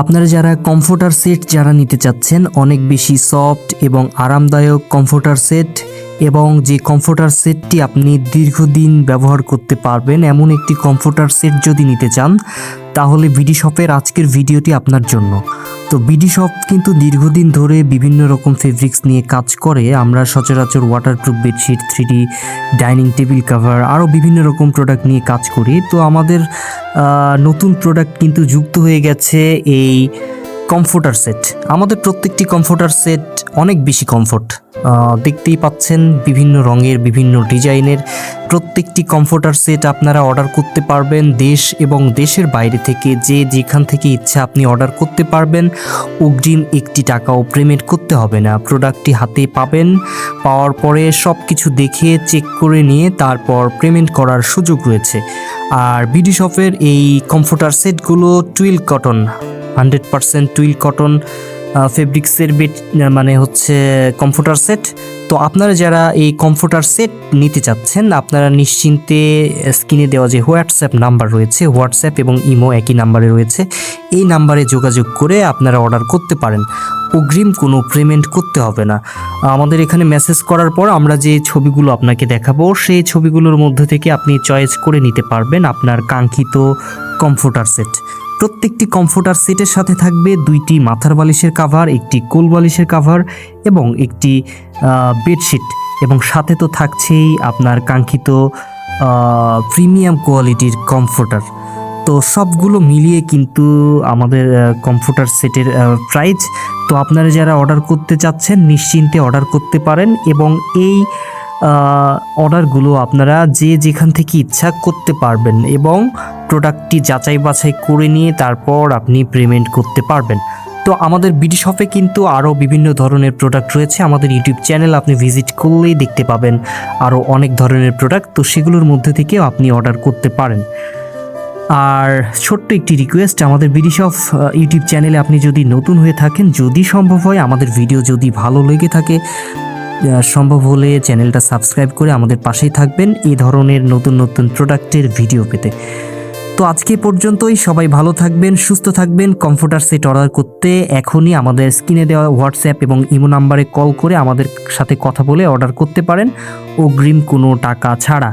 আপনারা যারা comforter set যারা নিতে চাচ্ছেন, অনেক বেশি সফট এবং আরামদায়ক কমফোর্টার সেট এবং যে কমফোর্টার সেটটি আপনি দীর্ঘদিন ব্যবহার করতে পারবেন, এমন একটি কমফোর্টার সেট যদি নিতে চান তাহলে বিডি শপের আজকের ভিডিওটি আপনার জন্য। তো বিডি শপ কিন্তু দীর্ঘদিন ধরে বিভিন্ন রকম ফেব্রিক্স নিয়ে কাজ করে। আমরা সচরাচর waterproof bedsheet three dining table cover আরও বিভিন্ন রকম প্রোডাক্ট নিয়ে কাজ করি। তো আমাদের নতুন প্রোডাক্ট কিন্তু যুক্ত হয়ে গেছে এই কমফোর্টার সেট আমাদের প্রত্যেকটি কমফোর্টার সেট অনেক বেশি কমফোর্ট দেখতেই পাচ্ছেন বিভিন্ন রঙের, বিভিন্ন ডিজাইনের প্রত্যেকটি কমফোর্টার সেট আপনারা অর্ডার করতে পারবেন দেশ এবং দেশের বাইরে থেকে। যে যেখান থেকে ইচ্ছা আপনি অর্ডার করতে পারবেন, অগ্রিম একটি টাকাও পেমেন্ট করতে হবে না। প্রোডাক্টটি হাতে পাবেন, পাওয়ার পরে সব কিছু দেখে চেক করে নিয়ে তারপর পেমেন্ট করার সুযোগ রয়েছে। আর বিডি শপের এই কমফোর্টার সেটগুলো twill cotton hundred percent twill cotton ফেব্রিক্সের বেড মানে হচ্ছে কমফোর্টার সেট তো আপনারা যারা এই কমফোর্টার সেট নিতে চাচ্ছেন, আপনারা নিশ্চিন্তে স্ক্রিনে দেওয়া যে হোয়াটসঅ্যাপ নাম্বার রয়েছে হোয়াটসঅ্যাপ এবং ইমো একই নাম্বারে রয়েছে, এই নাম্বারে যোগাযোগ করে আপনারা অর্ডার করতে পারেন। অগ্রিম কোনো পেমেন্ট করতে হবে না। আমাদের এখানে মেসেজ করার পর আমরা যে ছবিগুলো আপনাকে দেখাবো, সেই ছবিগুলোর মধ্যে থেকে আপনি চয়েস করে নিতে পারবেন আপনার কাঙ্ক্ষিত কমফোর্টার সেট প্রত্যেকটি কমফোর্টার সেটের সাথে থাকবে দুইটি মাথার বালিশের কাভার একটি কোল বালিশের কাভার এবং একটি বেডশিট এবং সাথে তো থাকছেই আপনার কাঙ্ক্ষিত প্রিমিয়াম কোয়ালিটির কমফোর্টার। তো সবগুলো মিলিয়ে কিন্তু আমাদের কমফোর্টার সেটের প্রাইস তো আপনারা যারা অর্ডার করতে চাচ্ছেন, নিশ্চিন্তে অর্ডার করতে পারেন এবং এই অর্ডারগুলো আপনারা যে যেখান থেকে ইচ্ছা করতে পারবেন এবং প্রোডাক্টটি যাচাই বাছাই করে নিয়ে তারপর আপনি পেমেন্ট করতে পারবেন। তো আমাদের বিডি শপে কিন্তু আরও বিভিন্ন ধরনের প্রোডাক্ট রয়েছে। আমাদের ইউটিউব চ্যানেল আপনি ভিজিট করলেই দেখতে পাবেন আরও অনেক ধরনের প্রোডাক্ট তো সেগুলোর মধ্যে থেকেও আপনি অর্ডার করতে পারেন। আর ছোট্ট একটি রিকোয়েস্ট আমাদের বিডি শপ ইউটিউব চ্যানেলে আপনি যদি নতুন হয়ে থাকেন, যদি সম্ভব হয় আমাদের ভিডিও যদি ভালো লেগে থাকে সম্ভব হলে চ্যানেলটা সাবস্ক্রাইব করে আমাদের পাশেই থাকবেন এই ধরনের নতুন নতুন প্রোডাক্টের ভিডিও পেতে। তো আজকে পর্যন্তই। সবাই ভালো থাকবেন, সুস্থ থাকবেন। কমফোর্টার সেট অর্ডার করতে এখনই আমাদের স্ক্রিনে দেওয়া হোয়াটসঅ্যাপ এবং ইমো নাম্বারে কল করে আমাদের সাথে কথা বলে অর্ডার করতে পারেন। অগ্রিম কোনো টাকা ছাড়া।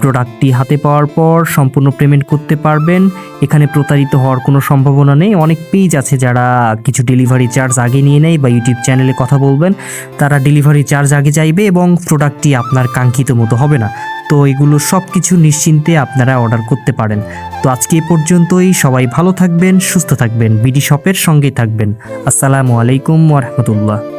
প্রোডাক্টটি হাতে পাওয়ার পর সম্পূর্ণ পেমেন্ট করতে পারবেন। এখানে প্রতারিত হওয়ার কোনো সম্ভাবনা নেই। অনেক পেজ আছে যারা কিছু ডেলিভারি চার্জ আগে নিয়ে নেয় বা ইউটিউব চ্যানেলে কথা বলবেন। তারা ডেলিভারি চার্জ আগে চাইবে এবং প্রোডাক্টটি আপনার কাঙ্ক্ষিত মতো হবে না। তো এগুলো সব কিছু নিশ্চিন্তে আপনারা অর্ডার করতে পারেন। তো আজকে এ পর্যন্তই, সবাই ভালো থাকবেন, সুস্থ থাকবেন, বিডি শপের সঙ্গেই থাকবেন। আসসালামু আলাইকুম ওরহমতুল্লাহ